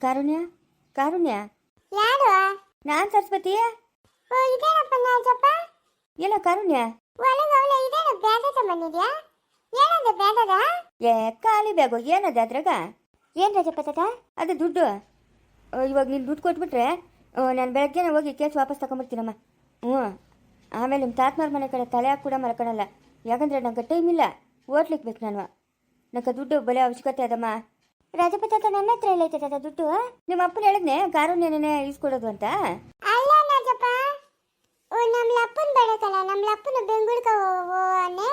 ಕಾರುಣ್ಯ ಕಾರುಣ್ಯ. ಯಾರು? ನಾನ್ ಸರಸ್ವತಿ. ಓ ಇದೇನಪ್ಪ ನಾಜಪ್ಪ ಎಲ್ಲ ಕಾರುಣ್ಯ. ಒಳಗೆ ಅವಳೆ ಇದೇನು ಬ್ಯಾದ ಬಂದಿದ್ಯಾ ಏನಂದ ಬ್ಯಾದದ ಏ ಖಾಲಿ ಬ್ಯಾಗು ಏನದ ಅದ್ರಾಗ? ಏನ್ ರಾಜಪ್ಪ ತಾತ ಅದು ದುಡ್ಡು. ಓ, ಇವಾಗ ನೀನು ದುಡ್ಡು ಕೊಟ್ಬಿಟ್ರೆ ನಾನು ಬೆಳಗ್ಗೆನೇ ಹೋಗಿ ಕೇಸ್ ವಾಪಸ್ ತಗೊಂಬರ್ತೀನಮ್ಮ ಹ್ಞೂ. ಆಮೇಲೆ ನಿಮ್ಮ ತಾತನವ್ರ ಮನೆ ಕಡೆ ತಲೆ ಹಾಕಿ ಕೂಡ ಮಲ್ಕೊಳಲ್ಲ. ಯಾಕಂದ್ರೆ ನಂಗೆ ಟೈಮ್ ಇಲ್ಲ. ಓಟ್ಲಿಕ್ಕೆ ಬೇಕು ನಾನು. ನಂಗೆ ದುಡ್ಡು ಬಲೆ ಅವಶ್ಯಕತೆ ಅದಮ್ಮ. ರಾಜಪ್ಪ ಅಂತ ನನ್ನ ಹತ್ರ ಎಲ್ಲೈತೆ ತಾತ ದುಡ್ಡು? ನಿಮ್ಮ ಅಪ್ಪನ ಹೇಳಿದ್ನೆ ಕಾರುಣ್ಯನೇ ಇಸ್ಕೊಡೋದು ಅಂತ. ಅಲ್ಲ ನಾಜಪ್ಪ ಓ ನಮ್ಮ ಅಪ್ಪನ ಬಡಕಲ್ಲ ನಮ್ಮ ಲಪ್ಪನ ಬೆಂಗಳೂರಿಗೆ ಹೋಗೋನೆ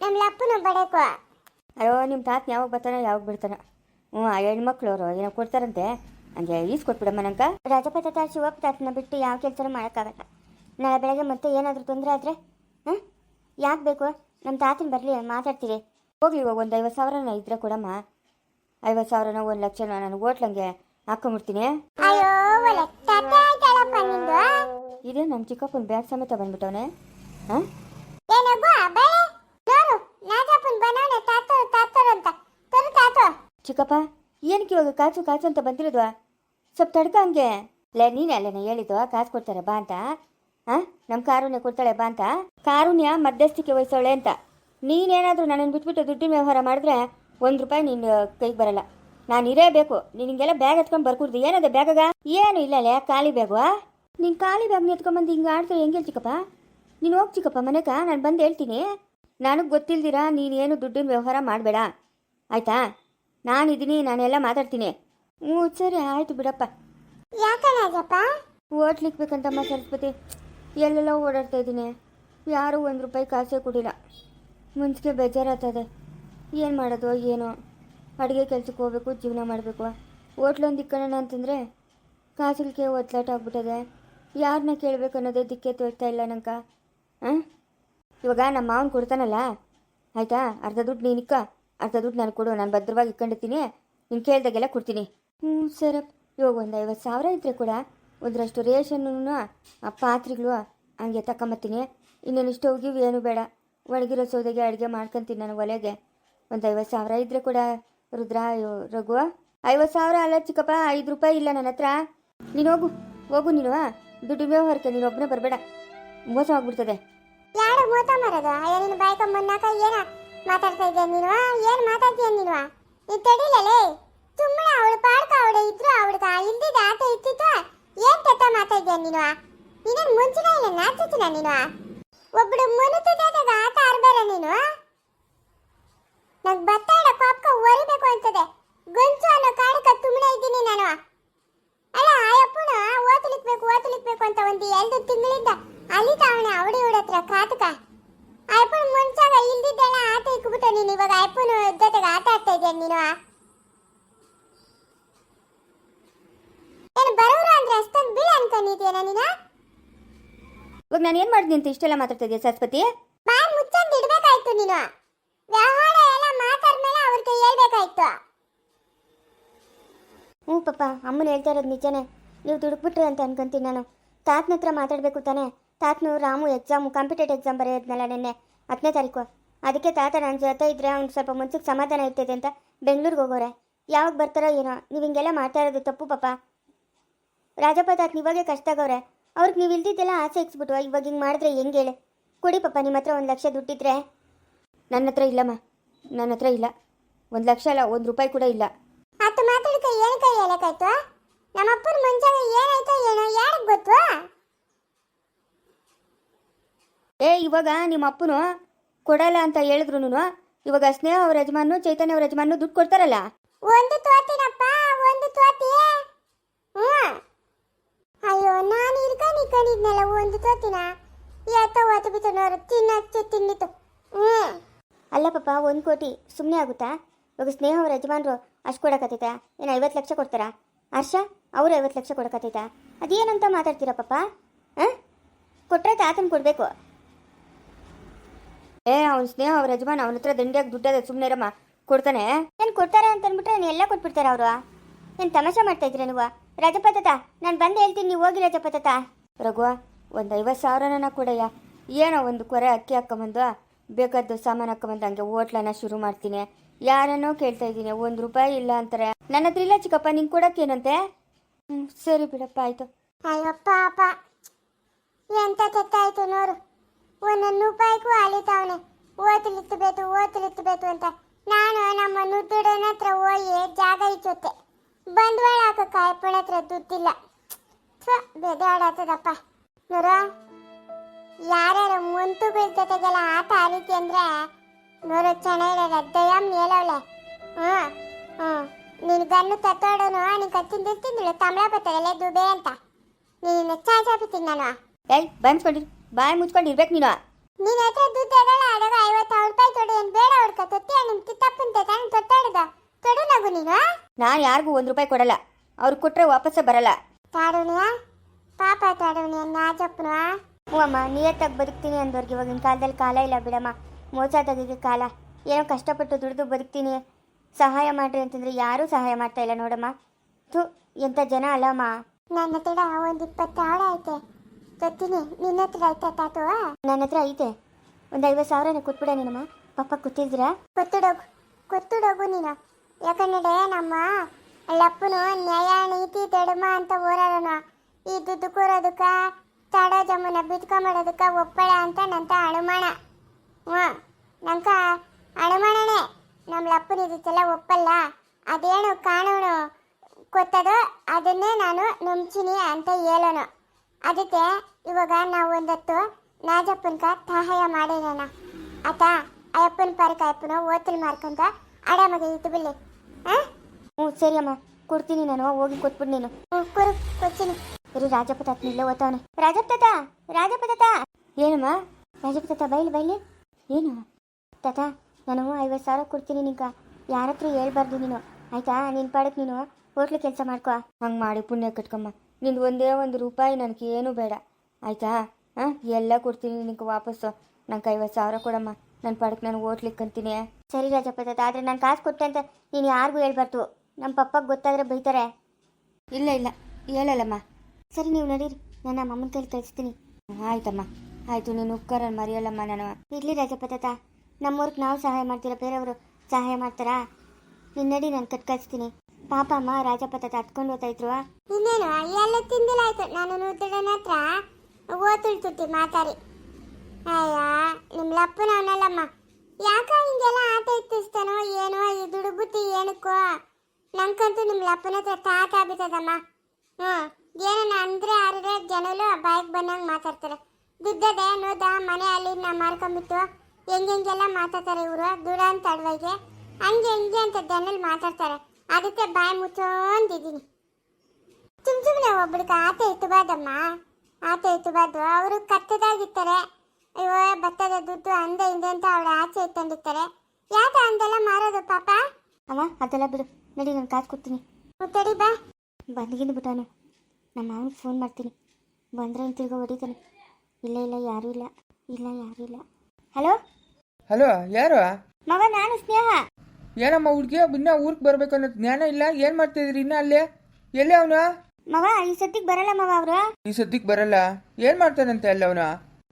ನಮ್ಮ ಅಪ್ಪನ ಬಡಕೋ. ಅಯ್ಯೋ ನಿಮ್ಮ ತಾತನ ಯಾವಾಗ ಬರ್ತಾನೋ ಯಾವಾಗ ಬಿಡ್ತಾನೋ. ಹ್ಞೂ ಆ ಹೆಣ್ಮಕ್ಳು ಅವರು ಏನೋ ಕೊಡ್ತಾರಂತೆ. ಹಂಗೆ ಈಸ್ಕೊಟ್ಬಿಡಮ್ಮ ನಂಗೆ. ರಾಜಪತ ತಾತ ಶಿವಪ್ಪ ತಾತನ ಬಿಟ್ಟು ಯಾವ ಕೆಲಸನೂ ಮಾಡೋಕ್ಕಾಗಲ್ಲ. ನಾಳೆ ಬೆಳಗ್ಗೆ ಮತ್ತೆ ಏನಾದರೂ ತೊಂದರೆ ಆದರೆ ಹಾಂ? ಯಾಕೆ ಬೇಕು? ನಮ್ಮ ತಾತನ ಬರಲಿ ಮಾತಾಡ್ತೀರಿ. ಹೋಗ್ಲಿ ಇವಾಗ ಒಂದು ಐವತ್ತು ಸಾವಿರನ ಇದ್ರೆ ಕೊಡಮ್ಮ. ಐವತ್ತು ಸಾವಿರನ ಒಂದು ಲಕ್ಷನ ನಾನು ಓಟ್ಲಂಗೆ ಹಾಕೊಂಡ್ಬಿಡ್ತೀನಿ ಇದೇ ನಮ್ಮ ಚಿಕ್ಕಪ್ಪನ ಬ್ಯಾಗ್ ಸಮೇತ ಬಂದ್ಬಿಟ್ಟವನೆ. ಹಾಂ? ಚಿಕ್ಕಪ್ಪ ಏನಕ್ಕೆ ಇವಾಗ ಕಾಸು ಕಾಸು ಅಂತ ಬಂದಿರೋದು? ಸ್ವಲ್ಪ ತಡ್ಕ ಹಂಗೆ. ಲೇ ನೀನೇ ಅಲ್ಲೇನ ಹೇಳಿದ್ದು ಕಾಸು ಕೊಡ್ತಾರೆ ಬಾ ಅಂತ. ಹಾಂ? ನಮ್ಮ ಕಾರುಣ್ಯ ಕೊಡ್ತಾಳೆ ಬಾ ಅಂತ. ಕಾರುಣ್ಯ ಮಧ್ಯಸ್ಥಿಕೆ ವಹಿಸೋಳೆ ಅಂತ. ನೀನೇನಾದರೂ ನನ್ನನ್ನು ಬಿಟ್ಬಿಟ್ಟು ದುಡ್ಡಿನ ವ್ಯವಹಾರ ಮಾಡಿದ್ರೆ ಒಂದು ರೂಪಾಯಿ ನಿನ್ನ ಕೈಗೆ ಬರಲ್ಲ. ನಾನು ಇರೇಬೇಕು. ನಿನಗೆಲ್ಲ ಬ್ಯಾಗ್ ಎತ್ಕೊಂಡು ಬರ್ಕೊಡ್ದು. ಏನದ ಬ್ಯಾಗ ಏನು ಇಲ್ಲ ಖಾಲಿ ಬ್ಯಾಗು ನೀನು ಖಾಲಿ ಬ್ಯಾಗ್ ಎತ್ಕೊಂಡ್ಬಂದು ಹಿಂಗೆ ಆಡ್ತಾರೆ ಹೆಂಗೆ ಚಿಕ್ಕಪ್ಪ ನೀನು ಹೋಗಿ ಚಿಕ್ಕಪ್ಪ ಮನೆಗ ನಾನು ಬಂದು ಹೇಳ್ತೀನಿ. ನನಗೆ ಗೊತ್ತಿಲ್ದಿರ ನೀನೇನು ದುಡ್ಡಿನ ವ್ಯವಹಾರ ಮಾಡಬೇಡ. ಆಯ್ತಾ? ನಾನಿದ್ದೀನಿ ನಾನೆಲ್ಲ ಮಾತಾಡ್ತೀನಿ. ಹ್ಞೂ ಸರಿ ಆಯಿತು ಬಿಡಪ್ಪ. ಯಾಕಪ್ಪ ನಾಜಪ್ಪ ಓಟ್ಲಿಕ್ಕೆ ಬೇಕಂತಮ್ಮ ಸರಸ್ವತಿ. ಎಲ್ಲೆಲ್ಲ ಓಡಾಡ್ತಾ ಇದ್ದೀನಿ ಯಾರೂ ಒಂದು ರೂಪಾಯಿ ಕಾಸೇ ಕೊಡಿಲ್ಲ. ಮುಂಚೆಗೆ ಬೇಜಾರಾಗ್ತದೆ. ಏನು ಮಾಡೋದು, ಏನೋ? ಅಡುಗೆ ಕೆಲಸಕ್ಕೆ ಹೋಗ್ಬೇಕು, ಜೀವನ ಮಾಡಬೇಕು. ಹೋಟ್ಲೊಂದು ದಿಕ್ಕಣ್ಣ ಅಂತಂದರೆ ಕಾಸುಗಳಿಗೆ ಒತ್ತಲಾಟ ಆಗ್ಬಿಟ್ಟದೆ. ಯಾರನ್ನ ಕೇಳಬೇಕು ಅನ್ನೋದೇ ದಿಕ್ಕೆ ತೋರ್ತಾ ಇಲ್ಲ ನನಗೆ ಹಾಂ ಇವಾಗ ನಮ್ಮ ಮಾವನ ಕೊಡ್ತಾನಲ್ಲ? ಆಯಿತಾ? ಅರ್ಧ ದುಡ್ಡು ನೀನು ಇಕ್ಕ. ಅರ್ಧ ದುಡ್ಡು ನಾನು ಕೊಡು. ನಾನು ಭದ್ರವಾಗಿ ಇಟ್ಕೊಂಡಿರ್ತೀನಿ ನೀನು ಕೇಳಿದಾಗೆಲ್ಲ ಕೊಡ್ತೀನಿ. ಹ್ಞೂ, ಸರ್. ಇವಾಗ ಒಂದು ಐವತ್ತು ಸಾವಿರ ಇದ್ದರೆ ಕೂಡ ಒಂದರಷ್ಟು ರೇಷನ್ನು ಆ ಪಾತ್ರೆಗಳು ಹಂಗೆ ತಕೊಂಬತ್ತೀನಿ. ಇನ್ನೇನು ಹೋಗಿ ಏನು ಬೇಡ. ಒಣಗಿರೋ ಸೌದೆಗೆ ಅಡುಗೆ ಮಾಡ್ಕೊಂತೀನಿ ನಾನು ಒಲೆಗೆ. ಒಂದು ಐವತ್ತು ಸಾವಿರ ಇದ್ರೆ ಕೂಡ, ರುದ್ರ ರಘು. ಐವತ್ತು ಸಾವಿರ ಅಲ್ಲ ಚಿಕ್ಕಪ್ಪ, ಐದು ರೂಪಾಯಿ ಇಲ್ಲ ನನ್ನ ಹತ್ರ. ನೀನು ಹೋಗು ಹೋಗು ನೀನು ದುಡ್ಡು ವ್ಯವಹಾರಕ್ಕೆ ನೀನು ಒಬ್ಬನೇ ಬರಬೇಡ. ಮೋಸ ಆಗ್ಬಿಡ್ತದೆ. ಯಾರು ಮೋಸ ಮಾಡೋದು? ಅಯ್ಯೋ, ನಿನ್ನ ಬಾಯ್ಕ ಮುನ್ನಾಕ ಏನ ಮಾತಾಡ್ತಾ ಇದ್ದೆ ನೀನು ಏನು ಮಾತಾಡ್ತೀಯ ನೀನು ನೀನು ತಡಿಲೇ ಸುಮ್ಮನೆ ಅವಳು ಪಾಡ್ಕ, ಅವಳು ಇದ್ರು ಅವಳಿಗೆ. ಇಲ್ದಿದ್ದ ಆಟ ಇತ್ತಿತ್ತು ಏನ್ ತೆತ್ತ ಮಾತಾಡ್ತೀಯ ನೀನು ನೀನೇನು ಮುಂಚಿನ ಇಲ್ಲ ನಾಚಿನ ನೀನು ಒಬ್ಬಳು ಮುನುತ್ತಿದ್ದಾಗ ಆಟ ಆಡ್ಬೇಡ ನೀನು ನಂಗ್ ಬತ್ತಾಡ ಪಾಪ್ಕ ಒರಿಬೇಕು ಅಂತದೆ ಗೊಂಚು ಅನ್ನೋ ಕಾಡಕ ತುಮ್ಮನೆ ಇದ್ದೀನಿ ನಾನು. ಅಲ್ಲ ಆಯಪ್ಪನ ಓತಲಿಕ್ಬೇಕು ಓತಲಿಕ್ಬೇಕು ಅಂತ ಒಂದು ಎರಡು ತಿಂಗಳಿಂದ ಅಲಿತಾವಣೆ ಅವಡಿ ಹತ್ರ ಕಾತಕ. ಅಯ್ಯಪ್ಪನ ಮುಂಚಾಗ ಇಲ್ದಿದ್ದೆಲ್ಲ ಆಟ ಇಕ್ಬಿಟ್ಟು ನೀನು ಇವಾಗ ಅಯ್ಯಪ್ಪನ ಜೊತೆಗೆ ಆಟ ಆಡ್ತಾ ಇದೆಯಾ ನೀನು? ಏನು ಬರೋರು ಅಂದ್ರೆ ಅಷ್ಟೊಂದು ಬೀಳ ಅನ್ಕೊಂಡಿದ್ಯಾನ ನೀನು? ಇವಾಗ ನಾನು ಏನು ಮಾಡಿದ್ನಿ ಅಂತ ಇಷ್ಟೆಲ್ಲ ಮಾತಾಡ್ತಾ ಇದೆಯಾ ಸರಸ್ವತಿ? ಬಾಯ್ ಮುಚ್ಚಂದು ಇಡ್ಬೇಕಾಯ್ತು ನೀನು ವ್ಯವಹಾರ ಎಲ್ಲ ಮಾತಾಡ್ಮೇಲೆ ಅವ್ರಿಗೆ ಹೇಳ್ಬೇಕಾಯ್ತು ಹ್ಞೂ ಪಾಪ ಅಮ್ಮನ ಹೇಳ್ತಾ ಇರೋದು ನಿಜನೇ. ನೀವು ದುಡುಕ್ಬಿಟ್ರಿ ಅಂತ ಅನ್ಕೊಂತೀನಿ ನಾನು. ತಾತನ ಹತ್ರ ಮಾತಾಡಬೇಕು ತಾನೇ. ತಾತನು ರಾಮು ಎಕ್ಸಾಮು ಕಾಂಪಿಟೇಟಿವ್ ಎಕ್ಸಾಮ್ ಬರೆಯೋದ್ನಲ್ಲ ನಿನ್ನೆ ಹತ್ತನೇ ತಾರೀಕು. ಅದಕ್ಕೆ ತಾತ ನನ್ನ ಜೊತೆ ಇದ್ರೆ ಅವ್ನು ಸ್ವಲ್ಪ ಮುಂಚೆಗೆ ಸಮಾಧಾನ ಇರ್ತದೆ ಅಂತ ಬೆಂಗಳೂರಿಗೆ ಹೋಗೋರೆ. ಯಾವಾಗ ಬರ್ತಾರೋ ಏನೋ, ನೀವು ಹಿಂಗೆಲ್ಲ ಮಾಡ್ತಾ ಇರೋದು ತಪ್ಪು ಪಾಪ ರಾಜಪ್ಪ ತಾತ ಇವಾಗೆ ಕಷ್ಟ ಆಗವ್ರೆ. ಅವ್ರಿಗೆ ನೀವು ಇಲ್ದಿದ್ದೆಲ್ಲ ಆಸೆ ಇಕ್ಸ್ಬಿಟ್ಟು ಇವಾಗ ಹಿಂಗೆ ಮಾಡಿದ್ರೆ ಹೆಂಗೆ ಹೇಳಿ? ಕೊಡಿ ಪಾಪ ನಿಮ್ಮ ಹತ್ರ ಒಂದು ಲಕ್ಷ ದುಡ್ಡಿದ್ರೆ. ನನ್ನ ಹತ್ರ ಇಲ್ಲಮ್ಮ. ನನ್ನ ಹತ್ರ ಇಲ್ಲ. ಒಂದು ಲಕ್ಷ ಅಲ್ಲ, ಒಂದು ರೂಪಾಯಿ ಕೂಡ ಇಲ್ಲ. ಅತ್ತ ಮಾತಾಡ್ಕ ಏನು ಕೈ ಹೇಳಕ್ಕಾಯ್ತು ನಮ್ಮಪ್ಪನ ಮುಂಜಾನೆ ಏನಾಯ್ತೋ ಏನೋ ಯಾರಿಗೆ ಗೊತ್ತು ಏ ಇವಾಗ ನಿಮ್ಮ ಅಪ್ಪನು ಕೊಡಲ್ಲ ಅಂತ ಹೇಳಿದ್ರು ಇವಾಗ ಸ್ನೇಹ ಅವ್ರ ಯಜಮಾನು ಚೈತನ್ಯ ಅವ್ರ ಯಜಮಾನು ದುಡ್ಡು ಕೊಡ್ತಾರಲ್ಲ? ಒಂದು ತೋತಿನಪ್ಪ ಒಂದು ತೋತಿ. ಅಯ್ಯೋ ನಾನು ಇರ್ಕೊಂಡು ಇಕ್ಕೊಂಡಿದ್ನಲ್ಲ ಒಂದು ತೋತಿನ. ಎತ್ತ ಓತು ಬಿತ್ತು ನೋಡು ತಿನ್ನಿತು ಅಲ್ಲ ಪಾಪ ಒಂದು ಕೋಟಿ ಸುಮ್ಮನೆ ಆಗುತ್ತಾ? ಇವಾಗ ಸ್ನೇಹ ಅವ್ರ ಯಜಮಾನ್ರು ಅಷ್ಟು ಕೊಡಕತ್ತೈತೆ ಏನು ಐವತ್ತು ಲಕ್ಷ ಕೊಡ್ತಾರಾ? ಹರ್ಷ ಅವರು ಐವತ್ತು ಲಕ್ಷ ಕೊಡಕತ್ತೈತಾ ಅದೇನಂತ ಮಾತಾಡ್ತೀರ ಪಾಪ ಹಾಂ? ಕೊಟ್ಟರೆ ತಾತನ ಕೊಡಬೇಕು. ಏ ಅವ್ನ ಸ್ನೇಹ ಅವ್ರ ಯಜಮಾನ ಅವನ ಹತ್ರ ದಂಡಿಯಾಗಿ ದುಡ್ಡದ ಸುಮ್ಮನೆ ಇರಮ್ಮ. ಕೊಡ್ತಾನೆ. ಏನು ಕೊಡ್ತಾರೆ ಅಂತ ಅಂದ್ಬಿಟ್ರೆ ಏನು ಎಲ್ಲ ಕೊಟ್ಬಿಡ್ತಾರೆ ಅವರು? ಏನು ತಮಾಷೆ ಮಾಡ್ತಾ ಇದ್ದೀರಾ ನೀವು? ರಜಪತತ ತಾತ ನಾನು ಬಂದು ಹೇಳ್ತೀನಿ ನೀವು ಹೋಗಿ ರಜಪತತ. ರಘು ಒಂದು ಐವತ್ತು ಸಾವಿರನ ಕೊಡಯ್ಯ. ಏನೋ ಒಂದು ಕೊರೆ ಅಕ್ಕಿ ಹಾಕೊಂಬಂದು ಬೇಕಾದ್ದು ಸಾಮಾನು ಹಾಕೊಂಬಂದು ಹಂಗೆ ಹೋಟ್ಲನ್ನ ಶುರು ಮಾಡ್ತೀನಿ. ಯಾರನ್ನೋ ಕೇಳ್ತಾ ಇದ್ದೀನಿ, ಒಂದು ರೂಪಾಯಿ ಇಲ್ಲ ಅಂತಾರೆ. ನನ್ನ ಹತ್ರ ಇಲ್ಲ ಚಿಕ್ಕಪ್ಪ, ನಿಂಗೆ ಕೊಡೋಕ್ಕೇನಂತೆ ಹ್ಞೂ ಸರಿ ಬಿಡಪ್ಪ, ಆಯಿತು. ಅಯ್ಯೋ ಪಾಪ ಎಂತ ಕೆತ್ತಾಯ್ತು ನೋಡು. ಒಂದೊಂದು ರೂಪಾಯಿಗೂ ಅಳಿತಾವನೆ ಓತಲಿತ್ತಬೇಕು ಓತಲಿತ್ತಬೇಕು ಅಂತ. ನಾನು ನಮ್ಮ ನುದ್ದುಡನ ಹತ್ರ ಹೋಗಿ ಜಾಗ ಇಚ್ಚುತ್ತೆ. ಬಂಡವಾಳ ಹಾಕೋ ಕಾಯಿಪಳ ಹತ್ರ ದುಡ್ಡಿಲ್ಲ. ಬೆದಾಡತ್ತದಪ್ಪ. ನೋಡ. ಯಾರ್ಯಾರ ಮುಂತುಗಳ ಜೊತೆಗೆಲ್ಲ ಆಟ ಆಡಿತಿ ಅಂದ್ರೆ ನೋಡು ಚೆನ್ನಾಗಿಲ್ಲ ದಯಮ್ ಹೇಳವಳೆ ಹ್ಞೂ ಹ್ಞೂ. ನಿನ್ ಗನ್ನು ತತ್ತೋಡೋನು ನಿನ್ ಕತ್ತಿಂದ ತಿಂದಳು ತಮಳ ಬರ್ತದಲ್ಲ ದುಬೆ ಅಂತ. ನೀನು ಚಾಚಾಪಿತೀನಿ ನಾನು. ಏಯ್ ಬಾಯ್ ಮುಚ್ಕೊಂಡಿರು ಬಾಯ್ ಮುಚ್ಕೊಂಡು ಇರ್ಬೇಕು ನೀನು. ನಿನ್ನ ಹತ್ರ ದುಡ್ಡು ಅದಲ್ಲ ಅಡಗ ಐವತ್ತು ರೂಪಾಯಿ ತೊಡು ಏನು ಬೇಡ ಹುಡ್ಕ ತೊತ್ತಿ ನಿಮ್ ಕಿತ್ತಪ್ಪಂತೆ ತಾನು ತೊತ್ತಾಡದ? ತೊಡು ನಗು ನೀನು. ನಾನು ಯಾರಿಗೂ ಒಂದು ರೂಪಾಯಿ ಕೊಡಲ್ಲ. ಅವ್ರು ಕೊಟ್ಟರೆ ವಾಪಸ್ಸೇ ಬರಲ್ಲ. ತಾಡುನಿಯ ಪಾಪ ತಾಡುನಿಯ ನಾಜಪ್ಪನ ಹ್ಞೂ ಅಮ್ಮ ನಿಯತ್ತಾಗಿ ಬದುಕ್ತೀನಿ ಅಂದವ್ರಿಗೆ ಇವಾಗಿನ ಕಾಲದಲ್ಲಿ ಕಾಲ ಇಲ್ಲ ಬಿಡಮ್ಮ. ತೆಗಿಗೆ ಕಾಲ. ಏನೋ ಕಷ್ಟಪಟ್ಟು ದುಡಿದು ಬದುಕ್ತೀನಿ. ಸಹಾಯ ಮಾಡ್ರಿ ಅಂತಂದ್ರೆ ಯಾರೂ ಸಹಾಯ ಮಾಡ್ತಾ ಇಲ್ಲ ನೋಡಮ್ಮ. ಥು ಎಂಥ ಜನ ಅಲ್ಲಮ್ಮ. ನನ್ನ ಹತ್ರ ಒಂದು ಇಪ್ಪತ್ತು ಸಾವಿರ ಐತೆ. ಗೊತ್ತೀನಿ ನಿನ್ನ ಹತ್ರ ಐತೆ ತಾತು? ನನ್ನ ಹತ್ರ ಐತೆ. ಒಂದು ಐವತ್ತು ಸಾವಿರನ ಕೊಟ್ಬಿಡ ನೀನಮ್ಮ. ಪಪ್ಪ ಕೂತಿದ್ದೀರಾ? ಕೊತ್ತಿಡೋಗು ಕೊತ್ತಿಡೋಗು ನೀನು. ಯಾಕಂದ್ರೆ ನಮ್ಮ ಲಪ್ಪನು ನ್ಯಾಯ ನೀತಿ ದಡಮ ಅಂತ ಓಡಾಡೋಣ ಈ ದುಡ್ಡು ಕೂರೋದಕ್ಕ ತಡ ಜಮ್ಮನ ಬಿತ್ಕೊಂಬಿಡೋದಕ್ಕ ಒಪ್ಪಳ ಅಂತ ನಂತ ಅನುಮಾನ. ಹ್ಞೂ. ನಂಕ ಅನುಮಾನನೇ ನಮ್ಮ ಲಪ್ಪನ ಇದಕ್ಕೆಲ್ಲ ಒಪ್ಪಲ್ಲ. ಅದೇನು ಕಾನೂನು ಕೊತ್ತದೋ ಅದನ್ನೇ ನಾನು ನಂಬ್ತೀನಿ ಅಂತ ಹೇಳೋಣ ಅದಕ್ಕೆ ಇವಾಗ ನಾವು ಒಂದತ್ತು ನಾಜಪ್ಪನ್ಕ ಸಹಾಯ ಮಾಡಿರೋಣ ಆತ ಅಯ್ಯಪ್ಪನ ಪಾರ್ಕ, ಅಯ್ಯಪ್ಪನ ಓತಲ್ ಮಾರ್ಕೊಂತ ಆರಾಮಾಗಿ ಇತ್ತು ಬಿಲ್ಲಿ ಹ್ಞೂ, ಸರಿ ಅಮ್ಮ. ಕೊಡ್ತೀನಿ ನಾನು, ಹೋಗಿ ಕೊಟ್ಬಿಡು ನೀನು. ಕೊರು ಕೊಡ್ತೀನಿ. ಇರು, ರಾಜಪ್ಪ ತಾತ ಇಲ್ಲೇ ಓದ್ತಾವನೆ. ರಾಜಪ್ಪ ತಾತ ರಾಜಪ್ಪ ತಾತ. ಏನಮ್ಮ? ರಾಜಪ್ಪ ತಾತ, ಬೈಲಿ ಬೈಲಿ. ಏನು? ತಾತ ನಾನು ಐವತ್ತು ಸಾವಿರ ಕೊಡ್ತೀನಿ ನಿಂಕ ಯಾರ ಹತ್ರ ಹೇಳ್ಬಾರ್ದು ನೀನು. ಆಯ್ತಾ? ನಿನ್ನ ಪಾಡಕ್ಕೆ ನೀನು ಹೋಟ್ಲು ಕೆಲಸ ಮಾಡ್ಕೊ. ಹಂಗೆ ಮಾಡಿ ಪುಣ್ಯ ಕಟ್ಕಮ್ಮ. ನಿಂದು ಒಂದೇ ಒಂದು ರೂಪಾಯಿ ನನಗೆ ಏನೂ ಬೇಡ. ಆಯಿತಾ? ಹಾಂ? ಎಲ್ಲ ಕೊಡ್ತೀನಿ ನಿನಗೆ ವಾಪಸ್ಸು ನಂಗೆ ಐವತ್ತು ಸಾವಿರ ಕೊಡಮ್ಮ. ನನ್ನ ಪಾಡಕ್ಕೆ ನಾನು ಓಟ್ಲಿಕ್ಕೆ ಅಂತೀನಿ ಸರಿ ರಾಜಪ್ಪ ತಾತ ಆದರೆ ನಾನು ಕಾಸು ಕೊಟ್ಟೆ ಅಂತ ನೀನು ಯಾರಿಗೂ ಹೇಳ್ಬಾರ್ದು. ನಮ್ಮ ಪಪ್ಪಗೆ ಗೊತ್ತಾದ್ರೆ ಬೈತಾರೆ. ಇಲ್ಲ ಇಲ್ಲ. ಹೇಳಲ್ಲಮ್ಮ. ಸರಿ ನೀವು ನಡೀರಿ. ನನ್ನ ನಮ್ಮ ಅಮ್ಮನ ಕೈಲಿ ಕಳಿಸ್ತೀನಿ. ಆಯ್ತಮ್ಮ. ಆಯಿತು, ನೀನು ಉಕ್ಕರಲ್ಲಿ ಮರೆಯಲ್ಲಮ್ಮ ನಾನು. ಇರ್ಲಿ ರಾಜಪ್ಪ ತಾತ. ನಾವು ಸಹಾಯ ಮಾಡ್ತೀರಾ? ಬೇರೆಯವರು ಸಹಾಯ ಮಾಡ್ತಾರಾ? ನಿನ್ನಡಿ ನಾನು ಕಟ್ ಕಳಿಸ್ತೀನಿ. ಪಾಪ ಅಮ್ಮ, ರಾಜಪ್ಪ ಹತ್ಕೊಂಡು ಇದ್ರು. ಇನ್ನೇನು? ಎಲ್ಲ ತಿಂದಿಲ್ಲ ಆಯ್ತು ನಾನು ನುದ್ದಡನ ಹತ್ರ ತುಟ್ಟಿ ಮಾತಾಡಿ. ಅಯ್ಯ ನಿಮ್ಮ ಲಪ್ಪನ ಅವನಲ್ಲಮ್ಮ. ಯಾಕ ಹಿಂಗೆಲ್ಲ ಆಟ ಇತ್ತಿಸ್ತಾನೋ ಏನೋ ಈ ದುಡುಗುತ್ತಿ ಏನಕ್ಕೋ. ನಂಗಂತೂ ನಿಮ್ಮ ಲಪ್ಪನ ಹತ್ರ ತಾತ ಆಗ್ಬಿಟ್ಟದಮ್ಮ ಹ್ಞೂ ಏನನ್ನ ಅಂದ್ರೆ ಆರಿದ್ರೆ ಜನರು ಬಾಯಿಗೆ ಬಂದಂಗೆ ಮಾತಾಡ್ತಾರೆ. ದುಡ್ಡದೆ ಅನ್ನೋದ ಮನೆ ಅಲ್ಲಿ ನಾ ಮಾರ್ಕೊಂಬಿಟ್ಟು ಹೆಂಗೆಲ್ಲ ಮಾತಾಡ್ತಾರೆ ಇವರು ದುಡ ಅಂತ ಅಡ್ವೈಗೆ ಹಂಗೆ ಹಿಂಗೆ ಅಂತ ದನಲ್ಲಿ ಮಾತಾಡ್ತಾರೆ. ಅದಕ್ಕೆ ಬಾಯಿ ಮುಚ್ಚೋಂದಿದ್ದೀನಿ ಸುಮ್ ಸುಮ್ಮನೆ ಒಬ್ಳಿಗೆ ಆತ ಇತ್ತಬಾರ್ದಮ್ಮ ಆತ ಇತ್ತಬಾರ್ದು ಅವರು ಕತ್ತದಾಗಿರ್ತಾರೆ. ಅಯ್ಯೋ ಭತ್ತದ ದುಡ್ಡು ಅಂದ ಹಿಂದೆ ಅಂತ ಅವಳು ಆಚೆ ಇಟ್ಕೊಂಡಿರ್ತಾರೆ. ಯಾಕೆ ಅಂದೆಲ್ಲ ಮಾರೋದು ಪಾಪ? ಅಮ್ಮ ಅದೆಲ್ಲ ಬಿಡು. ನಡಿ ನಾನು ಕಾದು ಕೊಡ್ತೀನಿ ತಡಿ ಬಾ. ಬಂದಿಗಿಂದ ಬಿಟ್ಟಾನು ನಮ್ಮ ಮಾವನಿಗೆ ಫೋನ್ ಮಾಡ್ತೀನಿ. ಬಂದ್ರೆ ತಿರ್ಗೋ ತಿರ್ಗಾ ಹೊಡಿತಾನೆ. ಇಲ್ಲ ಇಲ್ಲ ಯಾರೂ ಇಲ್ಲ. ಇಲ್ಲ ಯಾರು ಇಲ್ಲ. ಹಲೋ? ಹಲೋ ಯಾರು? ಮಗ ನಾನು ಸ್ನೇಹ. ಏನಮ್ಮ ಹುಡುಗಿ? ಇನ್ನ ಊರಿಗೆ ಬರ್ಬೇಕು ಅನ್ನೋ ಜ್ಞಾನ ಇಲ್ಲ? ಏನು ಮಾಡ್ತಿದ್ರಿ ಇನ್ನ ಅಲ್ಲೇ? ಎಲ್ಲಿ ಅವನು? ಮಗ ಈ ಸದ್ಯಕ್ಕೆ ಬರಲ್ಲ ಮಗ ಅವರು. ಈ ಸದ್ಯಕ್ಕೆ ಬರಲ್ಲ? ಏನು ಮಾಡ್ತಾನಂತೆ ಅಲ್ಲ ಅವನು?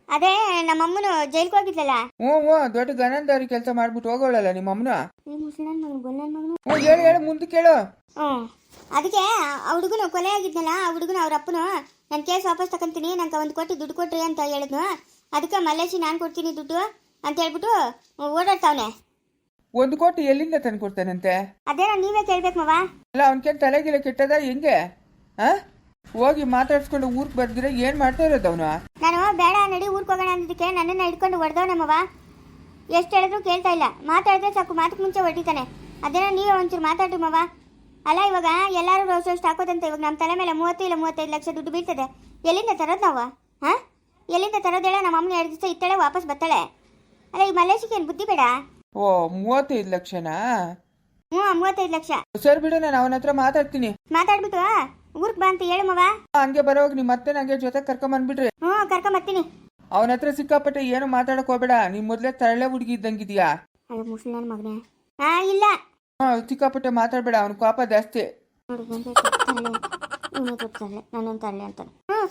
ಅದೇ ನಮ್ಮಮ್ಮನು ಜೈಲ್ಗೆ ಹೋಗಿದ್ಲಲ್ಲ ಹ್ಞೂ ಹ್ಞೂ ದೊಡ್ಡ ಗನಂದಾರಿ ಕೆಲಸ ಮಾಡ್ಬಿಟ್ಟು ಹೋಗೋಳಲ್ಲ ನಿಮ್ಮ ಅಮ್ಮನ ಈ ಮುಸಲ್ಮಾನ್ ಮಗನು ಗೊಲ್ಲನ್ ಮಗನು. ಹ್ಞೂ ಹೇಳು ಹೇಳು ಮುಂದೆ ಕೇಳು. ಹ್ಞೂ. ಅದಕ್ಕೆ ಆ ಹುಡುಗನು ಕೊಲೆ ಆಗಿದ್ನಲ್ಲ ಆ ಹುಡುಗನು ಅವ್ರ ಅಪ್ಪನು ನನ್ನ ಕೇಸ್ ವಾಪಸ್ ತಗೊಂತೀನಿ ನಂಗೆ ಒಂದು ಕೊಟ್ಟು ದುಡ್ಡು ಕೊಟ್ರಿ ಅಂತ ಹೇಳಿದ್ನು. ಅದಕ್ಕೆ ಮಲ್ಲೇಶಿ ನಾನು ಕೊಡ್ತೀನಿ ದುಡ್ಡು ಅಂತ ಹೇಳ್ಬಿಟ್ಟು ಓಡಾಡ್ತಾವನೆ. ಒಂದು ಕೋಟಿ ಎಲ್ಲಿಂದ ತಂದು ಕೊಡ್ತಾನಂತೆ? ಅದೇನೋ ನೀವೇ ಕೇಳ್ಬೇಕು ಮವ. ಅಲ್ಲ ಅವನ್ಕೇನು ತಲೆಗಿಲ್ಲ ಕೆಟ್ಟದ ಹೆಂಗೆ? ಹಾಂ ಹೋಗಿ ಮಾತಾಡ್ಸ್ಕೊಂಡು ಊರಿಗೆ ಬರ್ದಿರ ಏನು ಮಾಡ್ತಾ ಇರೋದು ಅವನು? ನಾನು ಬೇಡ ನಡಿ ಊರಿಗೆ ಹೋಗೋಣ ಅಂದಿದ್ದಕ್ಕೆ ನನ್ನನ್ನು ಹಿಡ್ಕೊಂಡು ಹೊಡೆದವನೆ ಮವ. ಎಷ್ಟು ಹೇಳಿದ್ರು ಕೇಳ್ತಾ ಇಲ್ಲ. ಮಾತಾಡಿದ್ರೆ ಸಾಕು ಮಾತಕ್ಕೆ ಮುಂಚೆ ಹೊಡಿತಾನೆ. ಅದೇನ ನೀವೇ ಒಂಚೂರು ಮಾತಾಡ್ರಿ ಮವ. ಅಲ್ಲ ಇವಾಗ ಎಲ್ಲರೂ ರೋಸ್ ರೋಸ್ಟ್ ಹಾಕೋದಂತ ಇವಾಗ ನಮ್ಮ ತಲೆ ಮೇಲೆ ಮೂವತ್ತು ಇಲ್ಲ ಮೂವತ್ತೈದು ಲಕ್ಷ ದುಡ್ಡು ಬೀಳ್ತದೆ. ಎಲ್ಲಿಂದ ತರೋದು ನಾವು? ಹಾಂ? ಎಲ್ಲಿಂದ ತರೋದೇಳ ನಮ್ಮ ಅಮ್ಮನ ಎರಡು ದಿವಸ ಇತ್ತಾಳೆ ವಾಪಸ್ ಬರ್ತಾಳೆ ಅಲ್ಲ ಈ ಮಲೇಶಿಗೆ ಏನು ಬುದ್ಧಿ ಬೇಡ? ಓ ಮೂವತ್ತೈದು ಲಕ್ಷನಾ? ಹ್ಞೂ ಮೂವತ್ತೈದು ಲಕ್ಷ. ಸರ್ ಬಿಡು ನಾನು ಅವನ ಹತ್ರ ಮಾತಾಡ್ತೀನಿ. ಮಾತಾಡ್ಬಿಟ್ಟು ಊರ್ಗ್ ಬಾ ಅಂತ ಹೇಳು ಮವ. ಹಂಗೆ ಬರೋವಾಗ ನಿಮ್ಮ ಮತ್ತೆ ನಂಗೆ ಜೊತೆ ಕರ್ಕೊಂಬಂದ್ಬಿಟ್ರಿ ಹ್ಞೂ ಕರ್ಕೊಂಬರ್ತೀನಿ ಅವನ ಹತ್ರ ಸಿಕ್ಕಾಪಟ್ಟೆ ಏನು ಮಾತಾಡಕ್ ಹೋಗ್ಬೇಡ. ನೀನ್ ಮೊದ್ಲೇ ತರಳೆ ಹುಡುಗಿ ಇದ್ದಂಗಿದ್ಯಾ? ಅಯ್ಯೋ ಮುಸ್ಲಿ ನನ್ನ ಮಗನೇ. ಹಾ ಇಲ್ಲ. ಹಾಂ ಸಿಕ್ಕಾಪಟ್ಟೆ ಮಾತಾಡಬೇಡ ಅವ್ನು ಕೋಪ ಜಾಸ್ತಿ.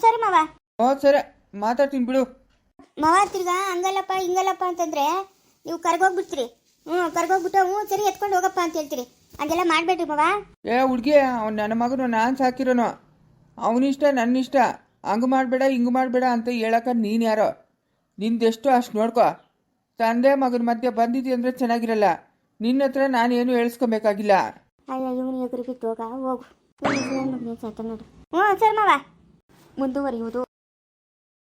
ಸರಿ ಮಾವ. ಹೋ ಸರಿ. ಮಾತಾಡ್ತೀನಿ ಬಿಡು. ಮಾವ ತಿರ್ಗಾ ಹಂಗಲ್ಲಪ್ಪ ಹಿಂಗಲ್ಲಪ್ಪ ಅಂತಂದ್ರೆ ನೀವು ಕರ್ಗೋಗ್ಬಿಡ್ತೀರಿ. ಹ್ಞೂ ಕರ್ಗೋಗ್ಬಿಟ್ಟು ಹ್ಞೂ ಸರಿ ಎತ್ಕೊಂಡು ಹೋಗಪ್ಪ ಅಂತ ಹೇಳ್ತೀರಿ. ಹಂಗೆಲ್ಲ ಮಾಡಬೇಡಿ ಮಾವ. ಏ ಹುಡುಗಿ ಅವ್ನು ನನ್ನ ಮಗನು ನಾನು ಸಾಕಿರೋನು. ಅವನಿಷ್ಟ ನನ್ನಿಷ್ಟ ಹಂಗೆ ಮಾಡಬೇಡ ಹಿಂಗೆ ಮಾಡಬೇಡ ಅಂತ ಹೇಳಕ್ಕ ನೀನು ಯಾರೋ? ನಿಂದೆಷ್ಟು ಅಷ್ಟು ನೋಡ್ಕೋ. ತಂದೆ ಮಗನ ಮಧ್ಯೆ ಬಂದಿದ್ದೀ ಅಂದರೆ ಚೆನ್ನಾಗಿರಲ್ಲ. ನಿನ್ನ ಹತ್ರ ನಾನೇನು ಹೇಳ್ಸ್ಕೊಬೇಕಾಗಿಲ್ಲ? ಅಯ್ಯೋ, ಇವನು ಎಗರು ಬಿದ್ದೋಗ ಹೋಗು. ಸತ್ತ ನೋಡು. ಹ್ಞೂ ಸರಿ ಮಾವ. ಮುಂದುವರಿಯುವುದು.